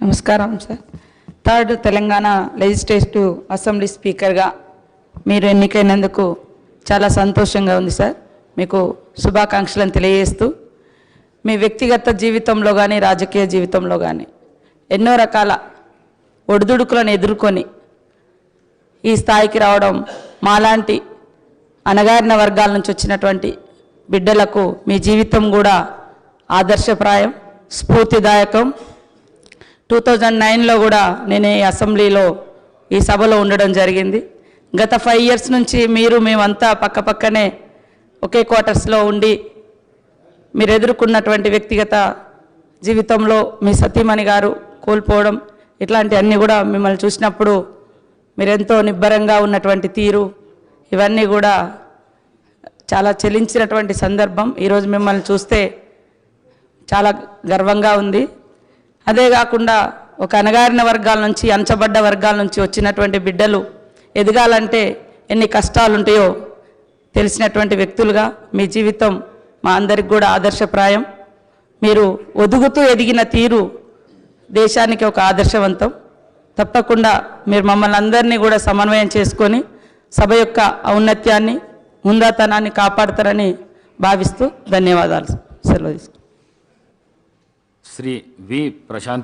నమస్కారం sir third Telangana legislative assembly స్పీకర్గా మీరు ఎన్నికైనందుకు చాలా సంతోషంగా ఉంది సార్ మీకు శుభాకాంక్షలను తెలియజేస్తూ మీ వ్యక్తిగత జీవితంలో కానీ రాజకీయ జీవితంలో కానీ ఎన్నో రకాల ఒడిదుడుకులను ఎదుర్కొని ఈ స్థాయికి రావడం మాలాంటి అణగారిన వర్గాల నుంచి వచ్చినటువంటి బిడ్డలకు మీ జీవితం కూడా ఆదర్శప్రాయం స్ఫూర్తిదాయకం. టూ థౌజండ్ నైన్లో కూడా నేను ఈ అసెంబ్లీలో ఈ సభలో ఉండడం జరిగింది. గత ఫైవ్ ఇయర్స్ నుంచి మీరు మేమంతా పక్క పక్కనే ఒకే క్వార్టర్స్లో ఉండి మీరు ఎదుర్కొన్నటువంటి వ్యక్తిగత జీవితంలో మీ సతీమణి గారు కోల్పోవడం ఇట్లాంటివన్నీ కూడా మిమ్మల్ని చూసినప్పుడు మీరెంతో నిబ్బరంగా ఉన్నటువంటి తీరు ఇవన్నీ కూడా చాలా చెలించినటువంటి సందర్భం. ఈరోజు మిమ్మల్ని చూస్తే చాలా గర్వంగా ఉంది. అదే కాకుండా ఒక అణగారిన వర్గాల నుంచి అంచబడ్డ వర్గాల నుంచి వచ్చినటువంటి బిడ్డలు ఎదగాలంటే ఎన్ని కష్టాలు ఉంటాయో తెలిసినటువంటి వ్యక్తులుగా మీ జీవితం మా అందరికి కూడా ఆదర్శప్రాయం. మీరు ఒదుగుతూ ఎదిగిన తీరు దేశానికి ఒక ఆదర్శవంతం. తప్పకుండా మీరు మమ్మల్ని అందరినీ కూడా సమన్వయం చేసుకొని సభ యొక్క ఔన్నత్యాన్ని ముందాతనాన్ని కాపాడతారని భావిస్తూ ధన్యవాదాలు. సెలవు श्री वि प्रशांत